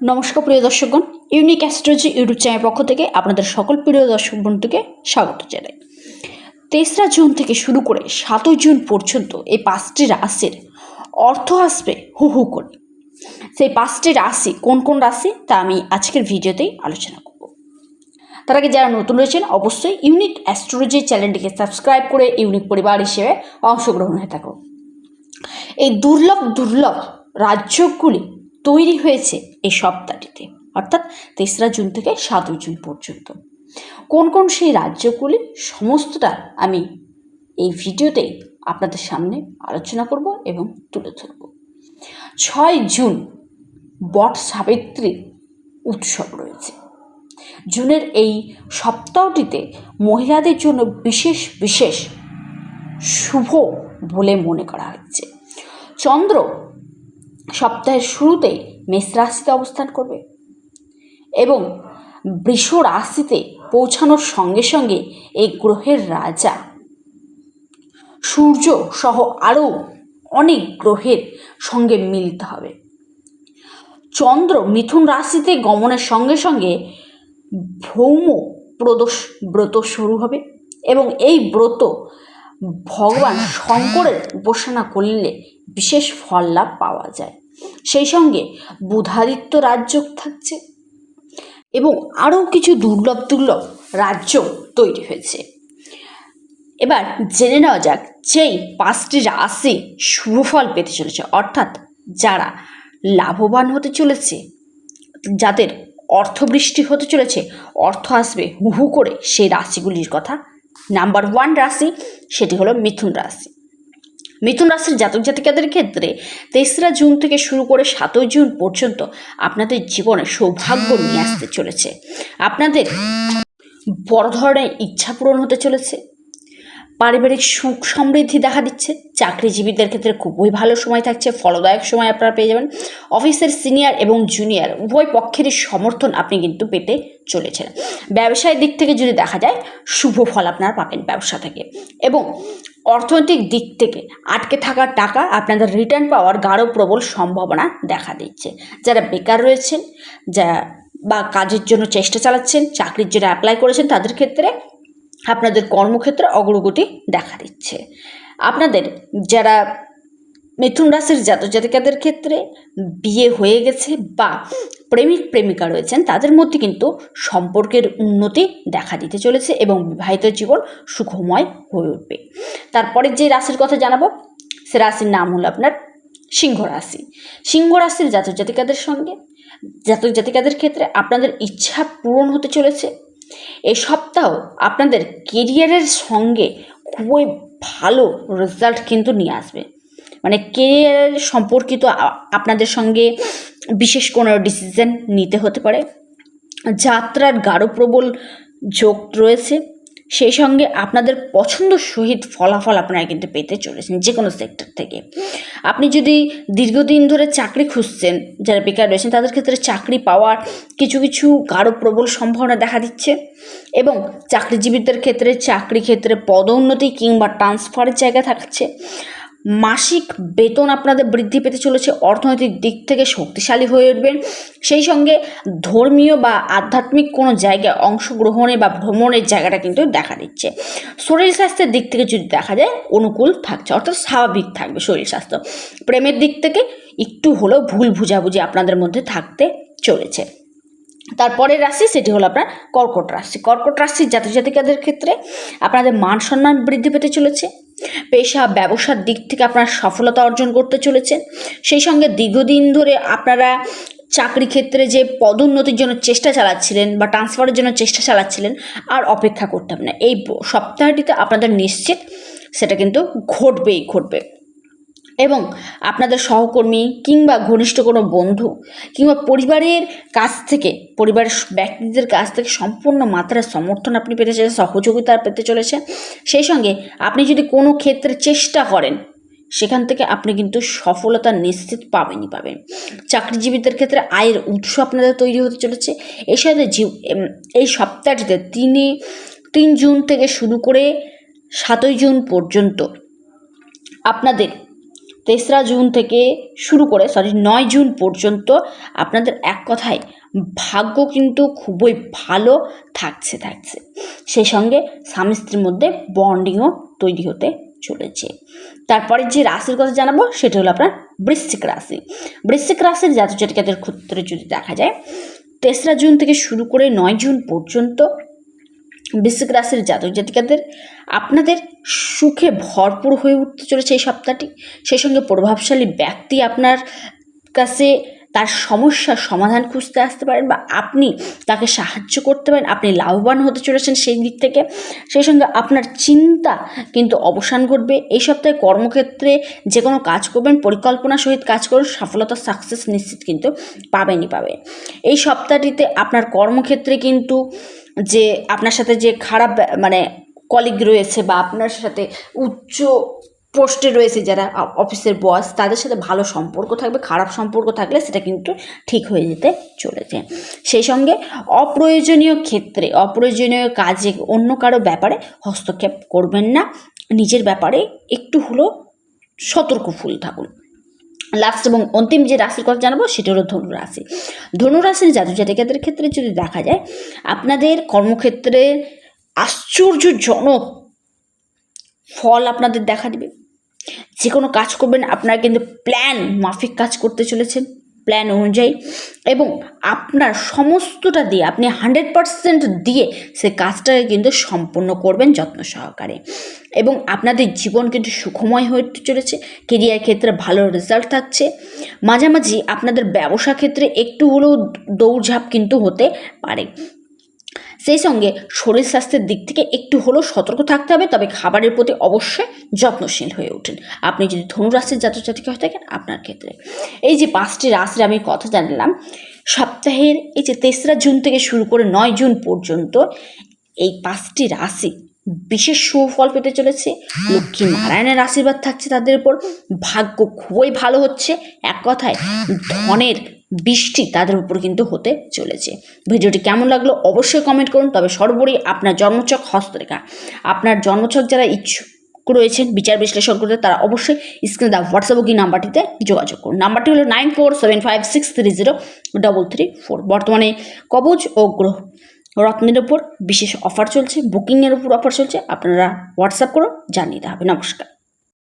নমস্কার প্রিয় দর্শকগণ ইউনিক অ্যাস্ট্রোলজি ইউটিউব চ্যানেল পক্ষ থেকে আপনাদের সকল প্রিয় দর্শক বন্ধুকে স্বাগত জানাই। তেসরা জুন থেকে শুরু করে সাতই জুন পর্যন্ত এই পাঁচটি রাশির অর্থ আসবে হু হু করে। সেই পাঁচটি রাশি কোন কোন রাশি তা আমি আজকের ভিডিওতেই আলোচনা করব। তার আগে যারা নতুন রয়েছেন, অবশ্যই ইউনিক অ্যাস্ট্রোলজি চ্যানেলটিকে সাবস্ক্রাইব করে ইউনিক পরিবার হিসেবে অংশগ্রহণ হয়ে থাকুন এই দুর্লভ দুর্লভ রাজ্যগুলি তৈরি হয়েছে এই সপ্তাহটিতে, অর্থাৎ তেসরা জুন থেকে সাতই জুন পর্যন্ত। কোন কোন সেই রাজ্যগুলি সমস্তটা আমি এই ভিডিওতে আপনাদের সামনে আলোচনা করব এবং তুলে ধরব। ছয় জুন বট সাবিত্রী উৎসব রয়েছে। জুনের এই সপ্তাহটিতে মহিলাদের জন্য বিশেষ বিশেষ শুভ বলে মনে করা হচ্ছে। চন্দ্র সপ্তাহের শুরুতেই মেষ রাশিতে অবস্থান করবে এবং বৃষ রাশিতে পৌঁছানোর সঙ্গে সঙ্গে এই গ্রহের রাজা, সূর্য সহ আরও অনেক গ্রহের সঙ্গে মিলিত হবে। চন্দ্র মিথুন রাশিতে গমনের সঙ্গে সঙ্গে ভৌম প্রদোষ ব্রত শুরু হবে এবং এই ব্রত ভগবান শঙ্করের উপাসনা করলে বিশেষ ফল লাভ পাওয়া যায়। সেই সঙ্গে বুধাদিত্য রাজ্য থাকছে এবং আরও কিছু দুর্লভ দুর্লভ রাজ্য তৈরি হয়েছে। এবার জেনে নেওয়া যাক যেই পাঁচটি রাশি শুভ ফল পেতে চলেছে। অর্থাৎ যারা লাভবান হতে চলেছে, যাদের অর্থবৃষ্টি হতে চলেছে, অর্থ আসবে হু হু করে সেই রাশিগুলির কথা নাম্বার ওয়ান রাশি, সেটি হলো মিথুন রাশি। মিথুন রাশির জাতক জাতিকাদের ক্ষেত্রে তেসরা জুন থেকে শুরু করে সাতই জুন পর্যন্ত আপনাদের জীবনে সৌভাগ্য নিয়ে আসতে চলেছে। আপনাদের বড় ধরনের ইচ্ছা পূরণ হতে চলেছে। পারিবারিক সুখ সমৃদ্ধি দেখা দিচ্ছে। চাকরিজীবীদের ক্ষেত্রে খুবই ভালো সময় থাকছে, ফলদায়ক সময় আপনারা পেয়ে যাবেন। অফিসের সিনিয়র এবং জুনিয়র, উভয় পক্ষেরই সমর্থন আপনি কিন্তু পেতে চলেছেন। ব্যবসায়ের দিক থেকে যদি দেখা যায়, শুভ ফল আপনারা পাবেন ব্যবসা থেকে। এবং অর্থনৈতিক দিক থেকে আটকে থাকা টাকা আপনাদের রিটার্ন পাওয়ার গাঢ় প্রবল সম্ভাবনা দেখা দিচ্ছে। যারা বেকার রয়েছেন, যা বা কাজের জন্য চেষ্টা চালাচ্ছেন, চাকরির জন্য অ্যাপ্লাই করেছেন, তাদের ক্ষেত্রে আপনাদের কর্মক্ষেত্রে অগ্রগতি দেখা দিচ্ছে। আপনাদের যারা মিথুন রাশির জাতক জাতিকাদের ক্ষেত্রে বিয়ে হয়ে গেছে বা প্রেমিক প্রেমিকা রয়েছেন, তাদের মধ্যে কিন্তু সম্পর্কের উন্নতি দেখা দিতে চলেছে এবং বিবাহিত জীবন সুখময় হয়ে উঠবে। তারপরে যে রাশির কথা জানাব, সে রাশির নাম হলো আপনার সিংহ রাশি। সিংহ রাশির জাতক জাতিকাদের সঙ্গে, জাতক জাতিকাদের ক্ষেত্রে আপনাদের ইচ্ছা পূরণ হতে চলেছে এই সপ্তাহ আপনাদের কেরিয়ারের সঙ্গে খুবই ভালো রেজাল্ট কিন্তু নিয়ে আসবে। মানে কেরিয়ারের সম্পর্কিত আপনাদের সঙ্গে বিশেষ কোনো ডিসিশন নিতে হতে পারে। যাত্রার গাঢ় প্রবল যোগ রয়েছে। সেই সঙ্গে আপনাদের পছন্দ সহিত ফলাফল আপনারা কিন্তু পেতে চলেছেন যে কোনো সেক্টর থেকে। আপনি যদি দীর্ঘদিন ধরে চাকরি খুঁজছেন, যারা বেকার রয়েছেন, তাদের ক্ষেত্রে চাকরি পাওয়ার কিছু কিছু কারও প্রবল সম্ভাবনা দেখা দিচ্ছে এবং চাকরিজীবীদের ক্ষেত্রে, চাকরি ক্ষেত্রে পদোন্নতি কিংবা ট্রান্সফারের জায়গা থাকছে। মাসিক বেতন আপনাদের বৃদ্ধি পেতে চলেছে, অর্থনৈতিক দিক থেকে শক্তিশালী হয়ে উঠবেন। সেই সঙ্গে ধর্মীয় বা আধ্যাত্মিক কোনো জায়গায় অংশগ্রহণে বা ভ্রমণের জায়গাটা কিন্তু দেখা দিচ্ছে। শরীর স্বাস্থ্যের দিক থেকে যদি দেখা যায়, অনুকূল থাকছে, অর্থাৎ স্বাভাবিক থাকবে শরীর স্বাস্থ্য। প্রেমের দিক থেকে একটু হলেও ভুল বুঝাবুঝি আপনাদের মধ্যে থাকতে চলেছে। তারপরের রাশি সেটি হলো আপনার কর্কট রাশি। কর্কট রাশির জাতক জাতিকাদের ক্ষেত্রে আপনাদের মান সম্মান বৃদ্ধি পেতে চলেছে পেশা, ব্যবসার দিক থেকে আপনার সফলতা অর্জন করতে চলেছেন সেই সঙ্গে দীর্ঘদিন ধরে আপনারা চাকরি ক্ষেত্রে যে পদোন্নতির জন্য চেষ্টা চালাচ্ছিলেন বা ট্রান্সফারের জন্য চেষ্টা চালাচ্ছিলেন, আর অপেক্ষা করতে হবে না। এই সপ্তাহটিতে আপনাদের নিশ্চিত সেটা কিন্তু ঘটবেই ঘটবে। এবং আপনাদের সহকর্মী কিংবা ঘনিষ্ঠ কোনো বন্ধু কিংবা পরিবারের কাছ থেকে, পরিবারের ব্যক্তিদের কাছ থেকে সম্পূর্ণ মাত্রার সমর্থন আপনি পেতে চলেছেন, সহযোগিতা পেতে চলেছে সেই সঙ্গে আপনি যদি কোনো ক্ষেত্রে চেষ্টা করেন, সেখান থেকে আপনি কিন্তু সফলতা নিশ্চিত পাবেনই পাবেন। চাকরিজীবীদের ক্ষেত্রে আয়ের উৎস আপনাদের তৈরি হতে চলেছে। এর সাথে এই সপ্তাহটিতে তিনি, তিন জুন থেকে শুরু করে সাতই জুন পর্যন্ত আপনাদের তেসরা জুন থেকে শুরু করে সরি নয় জুন পর্যন্ত আপনাদের এক কথায় ভাগ্য কিন্তু খুবই ভালো থাকছে থাকছে। সেই সঙ্গে স্বামী স্ত্রীর মধ্যে বন্ডিংও তৈরি হতে চলেছে। তারপরে যে রাশির কথা জানাব, সেটা হলো আপনার বৃশ্চিক রাশি। বৃশ্চিক রাশির জাতক জাতিকাদের ক্ষেত্রে যদি দেখা যায়, তেসরা জুন থেকে শুরু করে নয় জুন পর্যন্ত বৃশ্চিক রাশির জাতক জাতিকাদের আপনাদের সুখে ভরপুর হয়ে উঠতে চলেছে এই সপ্তাহটি। সেই সঙ্গে প্রভাবশালী ব্যক্তি আপনার কাছে তার সমস্যার সমাধান খুঁজতে আসতে পারেন বা আপনি তাকে সাহায্য করতে পারেন, আপনি লাভবান হতে চলেছেন সেই দিক থেকে। সেই সঙ্গে আপনার চিন্তা কিন্তু অবসান ঘটবে। এই সপ্তাহে কর্মক্ষেত্রে যে কোনো কাজ করবেন, পরিকল্পনা সহিত কাজ করুন, সফলতা সাকসেস নিশ্চিত কিন্তু পাবেনই পাবে এই সপ্তাহটিতে আপনার কর্মক্ষেত্রে কিন্তু যে আপনার সাথে যে খারাপ মানে কলিগ রয়েছে বা আপনার সাথে উচ্চ পোস্টে রয়েছে যারা অফিসের বস, তাদের সাথে ভালো সম্পর্ক থাকবে, খারাপ সম্পর্ক থাকলে সেটা কিন্তু ঠিক হয়ে যেতে চলেছে। সেই সঙ্গে অপ্রয়োজনীয় ক্ষেত্রে, অপ্রয়োজনীয় কাজে অন্য কারও ব্যাপারে হস্তক্ষেপ করবেন না। নিজের ব্যাপারে একটু হলেও সতর্কফুল থাকুন। লাস্ট এবং অন্তিম যে রাশির কথা জানাব, সেটা হলো ধনু রাশি ধনু রাশির জাতক জাতিকাদের ক্ষেত্রে যদি দেখা যায়, আপনাদের কর্মক্ষেত্রে আশ্চর্যজনক ফল আপনাদের দেখা দিবে। যে কোনো কাজ করবেন, আপনারা কিন্তু প্ল্যান মাফিক কাজ করতে চলেছেন প্ল্যান অনুযায়ী। এবং আপনার সমস্তটা দিয়ে, আপনি হান্ড্রেড পারসেন্ট দিয়ে সে কাজটাকে কিন্তু সম্পূর্ণ করবেন যত্ন সহকারে। এবং আপনাদের জীবন কিন্তু সুখময় হয়ে চলেছে কেরিয়ার ক্ষেত্রে ভালো রেজাল্ট থাকছে। মাঝামাঝি আপনাদের ব্যবসা ক্ষেত্রে একটু হলেও দৌড়ঝাঁপ কিন্তু হতে পারে। সেই সঙ্গে শরীর স্বাস্থ্যের দিক থেকে একটু হলেও সতর্ক থাকতে হবে, তবে খাবারের প্রতি অবশ্যই যত্নশীল হয়ে ওঠেন আপনি যদি ধনু রাশির জাতক জাতিকা হয়ে থাকেন, আপনার ক্ষেত্রে। এই যে পাঁচটি রাশির আমি কথা জানলাম, সপ্তাহের এই যে তেসরা জুন থেকে শুরু করে নয় জুন পর্যন্ত এই পাঁচটি রাশি বিশেষ সুফল পেতে চলেছে। লক্ষ্মী নারায়ণের আশীর্বাদ থাকছে তাদের উপর। ভাগ্য খুবই ভালো হচ্ছে। এক কথায় ধনের বৃষ্টি তাদের উপর কিন্তু হতে চলেছে। ভিডিওটি কেমন লাগল অবশ্যই কমেন্ট করুন। তবে সর্বোপরি আপনার জন্মছক হস্তরেখা, আপনার জন্মছক যারা ইচ্ছুক রয়েছেন, বিচার বিশ্লেষণ করতে তারা অবশ্যই স্ক্রিনে দেওয়া হোয়াটসঅ্যাপ বুকিং নাম্বারটিতে যোগাযোগ করুন। নাম্বারটি হলো nine four seven five six three zero double three four বর্তমানে কবচ ও গ্রহ রত্নের উপর বিশেষ অফার চলছে বুকিংয়ের উপর অফার চলছে। আপনারা হোয়াটসঅ্যাপ করুন জানিয়ে দেওয়া হবে। নমস্কার।